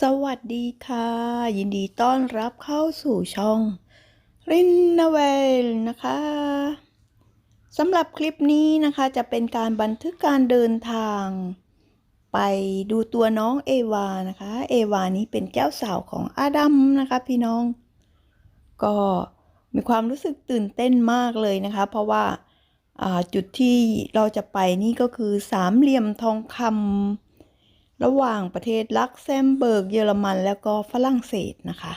สวัสดีค่ะ ยินดีต้อนรับเข้าสู่ช่องรินนาเวลนะคะสำหรับคลิปนี้นะคะจะเป็นการบันทึกการเดินทาง ไปดูตัวน้องเอวานะคะ เอวานี้เป็นเจ้าสาวของอาดัมนะคะพี่น้อง ก็มีความรู้สึกตื่นเต้นมากเลยนะคะ เพราะว่าอ่าจุดที่เราจะไปนี่ก็คือสามเหลี่ยมทองคำ ระหว่างประเทศลักเซมเบิร์กเยอรมันแล้วก็ฝรั่งเศสนะคะ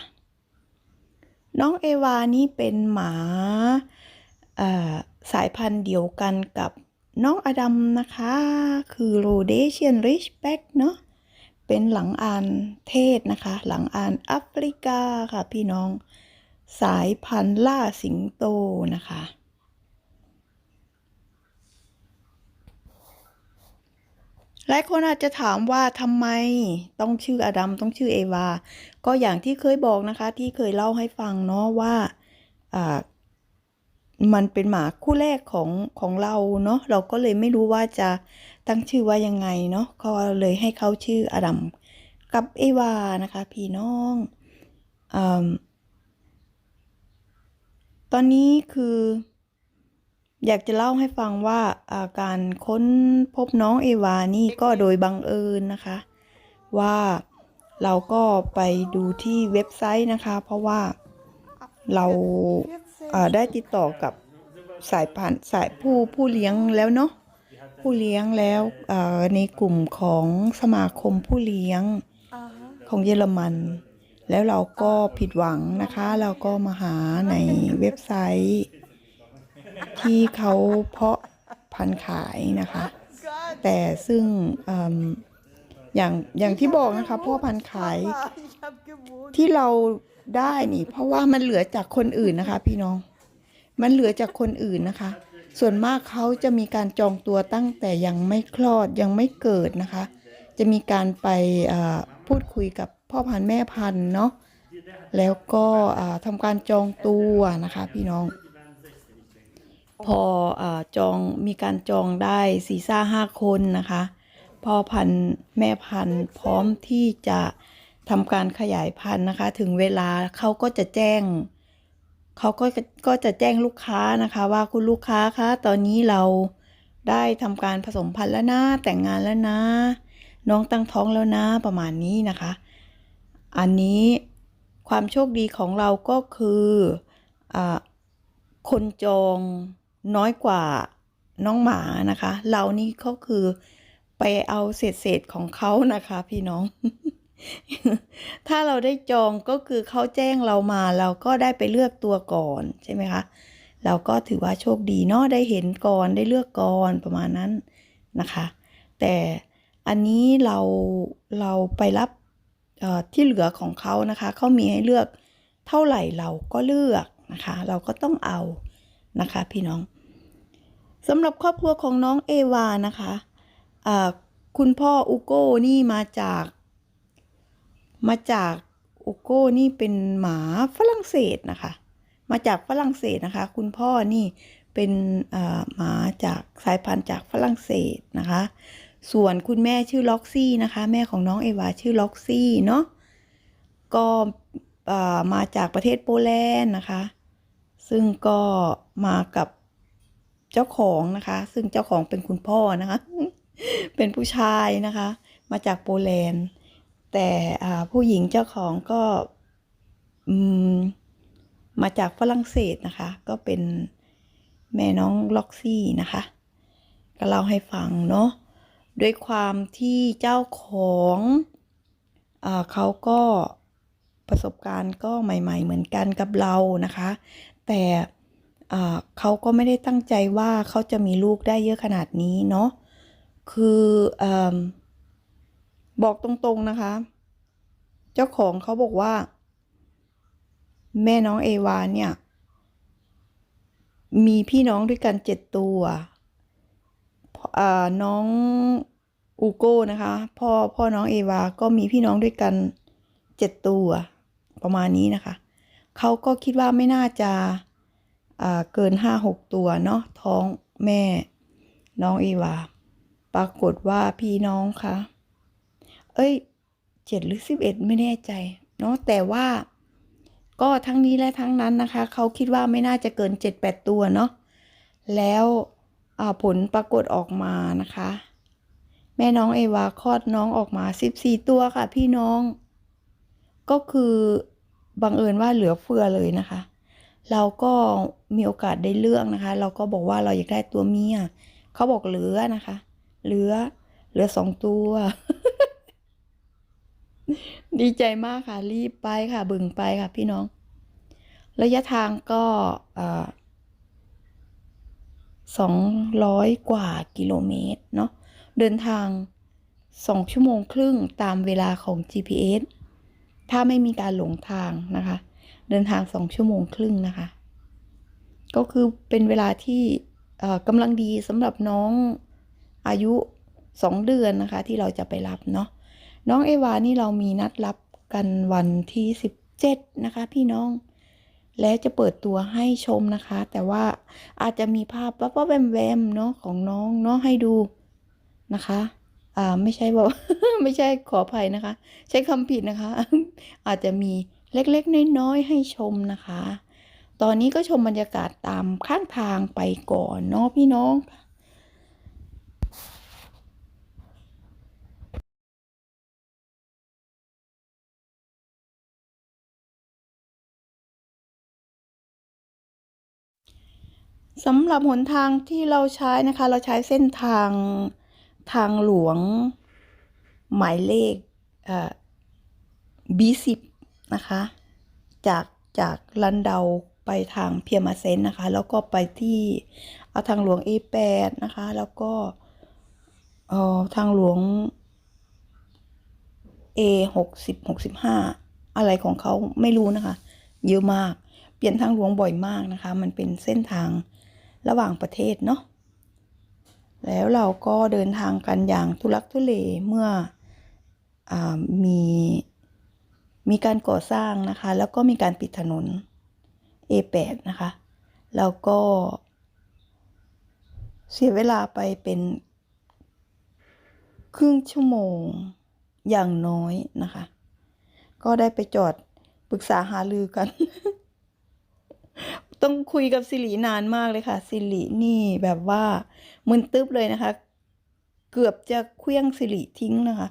น้องเอวานี่เป็นหมาสายพันธุ์เดียวกันกับน้องอดัมนะคะ คือโรเดเชียนริชแบ็กเนาะเป็นหลังอานเทศนะคะ หลังอานแอฟริกาค่ะพี่น้อง สายพันธุ์ล่าสิงโตนะคะ หลายคนอาจจะถามว่าทำไมต้องชื่ออดัมต้องชื่อเอวา ก็อย่างที่เคยบอกนะคะ ที่เคยเล่าให้ฟังเนาะว่าอ่ามันเป็นหมาคู่แรกของของเราเนาะเราก็เลยไม่รู้ว่าจะตั้งชื่อว่ายังไงเนาะก็เลยให้เขาชื่ออดัมกับเอวานะคะ พี่น้องอตอนนี้คือ อยากจะเล่าให้ฟังว่าอ่าการค้นพบน้องเอวานี่ก็โดยบังเอิญนะคะ ว่าเราก็ไปดูที่เว็บไซต์นะคะ เพราะว่าเราอ่าได้ติดต่อกับสายพันธุ์สายผู้ผู้เลี้ยงแล้วเนาะผู้เลี้ยงแล้วอ่าในกลุ่มของสมาคมผู้เลี้ยงของเยอรมัน แล้วเราก็ผิดหวังนะคะ เราก็มาหาในเว็บไซต์ ที่เขาเพาะพันธุ์ขายนะคะ แต่ซึ่งอย่างอย่างที่บอกนะคะพ่อพันธุ์ขายที่เราได้นี่ เพราะว่ามันเหลือจากคนอื่นนะคะ พี่น้อง มันเหลือจากคนอื่นนะคะ ส่วนมากเขาจะมีการจองตัวตั้งแต่ยังไม่คลอดยังไม่เกิดนะคะ จะมีการไปพูดคุยกับพ่อพันธุ์แม่พันธุ์เนาะแล้วก็ทำการจองตัวนะคะ พี่น้อง พออจองมีการจองได้สี่ซ่าห้าคนนะคะ พ่อพันธุ์แม่พันธุ์พร้อมที่จะทำการขยายพันธุ์นะคะ ถึงเวลาเขาก็จะแจ้งเขาก็ก็จะแจ้งลูกค้านะคะว่าคุณลูกค้าคะตอนนี้เราได้ทำการผสมพันธุ์แล้วนะแต่งงานแล้วนะ น้องตั้งท้องแล้วนะประมาณนี้นะคะ อันนี้ความโชคดีของเราก็คืออคนจอง น้อยกว่าน้องหมานะคะ เรานี่ก็คือไปเอาเศษเศษของเขานะคะ พี่น้อง ถ้าเราได้จองก็คือเขาแจ้งเรามาเราก็ได้ไปเลือกตัวก่อนใช่ไหมคะ เราก็ถือว่าโชคดีเนาะได้เห็นก่อนได้เลือกก่อนประมาณนั้นนะคะ แต่อันนี้เราเราไปรับที่เหลือของเขานะคะเขามีให้เลือกเท่าไหร่เราก็เลือกนะคะ เราก็ต้องเอานะคะ พี่น้อง สำหรับครอบครัวของน้องเอวานะคะอ่าคุณพ่ออุโก้นี่มาจาก มาจากอุโก้นี่เป็นหมาฝรั่งเศสนะคะ มาจากฝรั่งเศสนะคะ คุณพ่อนี่เป็นหมาจากสายพันธุ์จากฝรั่งเศสนะคะ ส่วนคุณแม่ชื่อล็อกซี่นะคะ แม่ของน้องเอวาชื่อล็อกซี่เนาะก็มาจากประเทศโปแลนด์นะคะ ซึ่งก็มากับ เจ้าของนะคะ ซึ่งเจ้าของเป็นคุณพ่อนะคะ เป็นผู้ชายนะคะ มาจากโปแลนด์ แต่ผู้หญิงเจ้าของก็มาจากฝรั่งเศสนะคะ ก็เป็นแม่น้องล็อกซี่นะคะ ก็เล่าให้ฟังเนาะด้วยความที่เจ้าของอเขาก็ประสบการณ์ก็ใหม่ ๆ เหมือนกันกับเรานะคะ แต่ เขาก็ไม่ได้ตั้งใจว่าเขาจะมีลูกได้เยอะขนาดนี้เนาะคืออบอกตรงๆนะคะ เจ้าของเขาบอกว่า แม่น้องเอวาเนี่ย มีพี่น้องด้วยกันเจ็ดตัวน้องอูโก้นะคะ พ่อพ่อน้องเอวาก็มีพี่น้องด้วยกันเจ็ดตัวประมาณนี้นะคะ เขาก็คิดว่าไม่น่าจะ เกินห้าหกตัวเนาะท้องแม่ น้องเอวา ปรากฏว่าพี่น้องคะเอ้ยเจ็ดหรือสิบเอ็ดไม่แน่ใจเนาะแต่ว่าก็ทั้งนี้และทั้งนั้นนะคะ เขาคิดว่าไม่น่าจะเกินเจ็ดแปดตัวเนาะแล้วผลปรากฏออกมานะคะ แม่น้องเอวาคลอดน้องออกมาสิบสี่ตัวค่ะพี่น้อง ก็คือบังเอิญว่าเหลือเฟือเลยนะคะ เราก็มีโอกาสได้เลือกนะคะ เราก็บอกว่าเราอยากได้ตัวเมียเขาบอกเหลือนะคะ เหลือ เหลือสองตัว ดีใจมากค่ะ รีบไปค่ะ บึงไปค่ะ พี่น้อง ระยะทางก็สองร้อยกว่ากิโลเมตรเนาะเดินทางสองชั่วโมงครึ่งตามเวลาของ GPS ถ้าไม่มีการหลงทางนะคะ เดินทางสองชั่วโมงครึ่งนะคะ ก็คือเป็นเวลาที่กำลังดีสำหรับน้องอายุสองเดือนนะคะ ที่เราจะไปรับเนาะน้องเอวานี่เรามีนัดรับกันวันที่สิบเจ็ดนะคะ พี่น้อง และจะเปิดตัวให้ชมนะคะ แต่ว่าอาจจะมีภาพว่าว่าแวมแวมๆเนาะของน้องเนาะให้ดูนะคะ อ่าไม่ใช่ว่าไม่ใช่ขออภัยนะคะ ใช้คำผิดนะคะ อาจจะมี เล็กๆ น้อยๆให้ชมนะคะ ตอนนี้ก็ชมบรรยากาศตามข้างทางไปก่อนเนาะพี่น้องสำหรับหนทางที่เราใช้นะคะ เราใช้เส้นทางทางหลวงหมายเลขเอ่อ B10 นะคะ จากจากลันเดาไปทางเพียมาเซนนะคะ แล้วก็ไปที่เอาทางหลวง A8 นะคะ แล้วก็เอ่อทางหลวง A หกสิบหกสิบห้าอะไรของเขาไม่รู้นะคะ เยอะมาก เปลี่ยนทางหลวงบ่อยมากนะคะ มันเป็นเส้นทางระหว่างประเทศเนาะแล้วเราก็เดินทางกันอย่างทุลักทุเลเมื่ออมี มีการก่อสร้างนะคะ แล้วก็มีการปิดถนน A8 นะคะ แล้วก็ เสียเวลาไปเป็น ครึ่งชั่วโมงอย่างน้อยนะคะ ก็ได้ไปจอดปรึกษาหารือกัน ต้องคุยกับสิรินานมากเลยค่ะ สิรินี่แบบว่ามึนตึ๊บเลยนะคะ เกือบจะเคลี้ยงสิริทิ้งนะคะ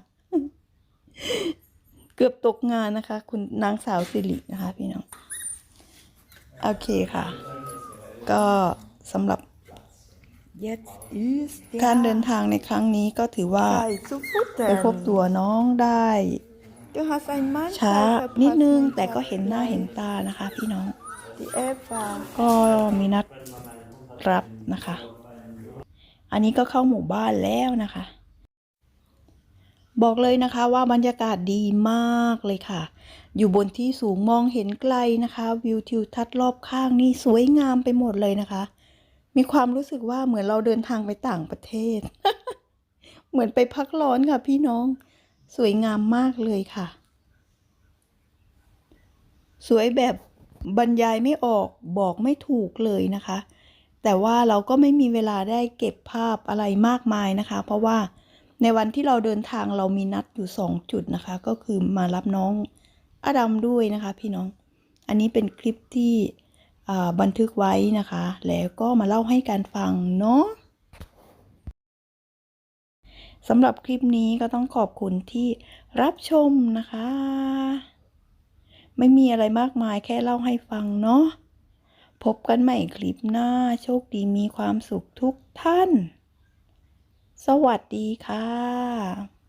เกือบตกงานนะคะ คุณนางสาวสิรินะคะ พี่น้อง โอเคค่ะ ก็สำหรับ Jetzt ist การ der เดินทางในครั้งนี้ก็ถือว่า Zeit zu ไปพบ futtern. ตัวน้องได้ Du hast ein Mann ช้านิดนึงแต่ก็เห็นหน้าเห็นตานะคะ พี่น้อง Die Eva. ก็มีนัดรับนะคะ อันนี้ก็เข้าหมู่บ้านแล้วนะคะ บอกเลยนะคะว่าบรรยากาศดีมากเลยค่ะ อยู่บนที่สูงมองเห็นไกลนะคะ วิวทิวทัศน์รอบข้างนี่สวยงามไปหมดเลยนะคะ มีความรู้สึกว่าเหมือนเราเดินทางไปต่างประเทศ เหมือนไปพักร้อนค่ะพี่น้อง สวยงามมากเลยค่ะ สวยแบบบรรยายไม่ออกบอกไม่ถูกเลยนะคะ แต่ว่าเราก็ไม่มีเวลาได้เก็บภาพอะไรมากมายนะคะ เพราะว่า ในวันที่เราเดินทางเรามีนัดอยู่สองจุดนะคะ ก็คือมารับน้องอดัมด้วยนะคะ พี่น้อง อันนี้เป็นคลิปที่บันทึกไว้นะคะ แล้วก็มาเล่าให้การฟังเนาะสำหรับคลิปนี้ก็ต้องขอบคุณที่รับชมนะคะ ไม่มีอะไรมากมายแค่เล่าให้ฟังเนาะพบกันใหม่คลิปหน้าโชคดีมีความสุขทุกท่าน สวัสดีค่ะ